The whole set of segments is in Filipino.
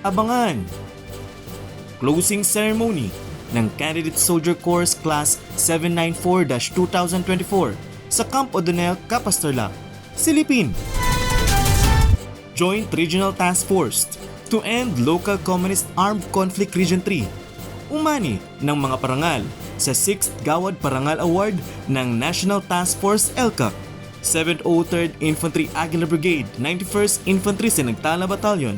Abangan! Closing Ceremony ng Candidate Soldier Corps Class 794-2024 sa Camp O'Donnell, Capasterla, Silipin. Joint Regional Task Force to End Local Communist Armed Conflict Region 3. Umani ng mga parangal sa 6th Gawad Parangal Award ng National Task Force ELCAC. 703rd Infantry Aguilar Brigade, 91st Infantry Sinagtala Battalion,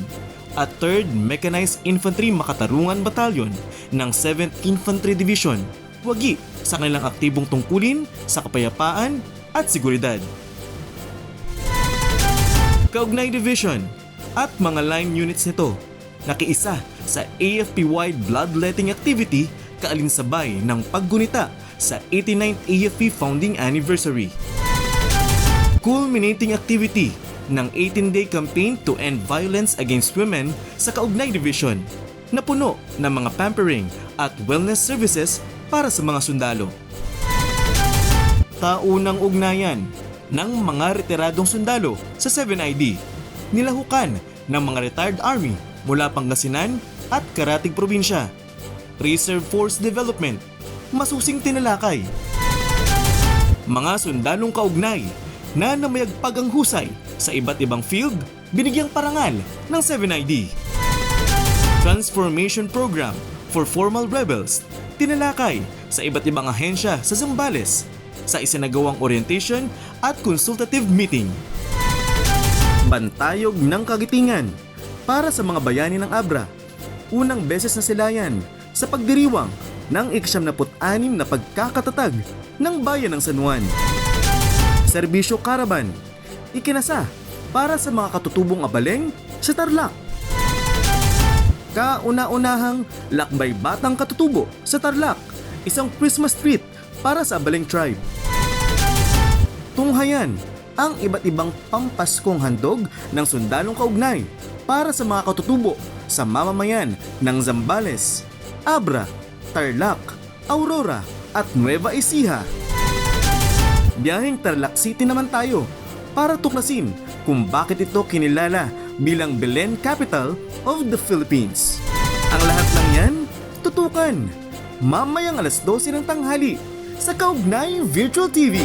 at 3rd Mechanized Infantry Makatarungan Battalion ng 7th Infantry Division, wagi sa kanilang aktibong tungkulin sa kapayapaan at seguridad. Kaugnay Division at mga line units nito nakiisa sa AFP-wide bloodletting activity kaalinsabay ng paggunita sa 89th AFP founding anniversary. Culminating activity ng 18-day campaign to end violence against women sa Kaugnay Division na puno ng mga pampering at wellness services para sa mga sundalo. Taunang ugnayan ng mga retiradong sundalo sa 7ID, nilahukan ng mga retired army mula Pangasinan at Karatig Probinsya. Reserve Force Development, masusing tinalakay. Mga sundalong kaugnay na namayagpag ang husay sa iba't ibang field, binigyang parangal ng 7ID. Transformation Program for Formal Rebels, tinalakay sa iba't ibang ahensya sa Zambales sa isinagawang orientation at consultative meeting. Bantayog ng Kagitingan para sa mga bayani ng Abra. Unang beses na silayan sa pagdiriwang ng ika-76 na pagkakatatag ng bayan ng San Juan. Serbisyo Caravan, ikinasa para sa mga katutubong abaleng sa Tarlac. Kauna-unahang lakbay batang katutubo sa Tarlac, isang Christmas treat para sa abaleng tribe. Tunghayan ang iba't ibang pampaskong handog ng sundalong kaugnay para sa mga katutubo sa mamamayan ng Zambales, Abra, Tarlac, Aurora at Nueva Ecija. Biyaheng Tarlac City naman tayo para tuklasin kung bakit ito kinilala bilang Belen Capital of the Philippines. Ang lahat ng yan, tutukan. Mamayang alas 12 ng tanghali sa Kaugnay Virtual TV.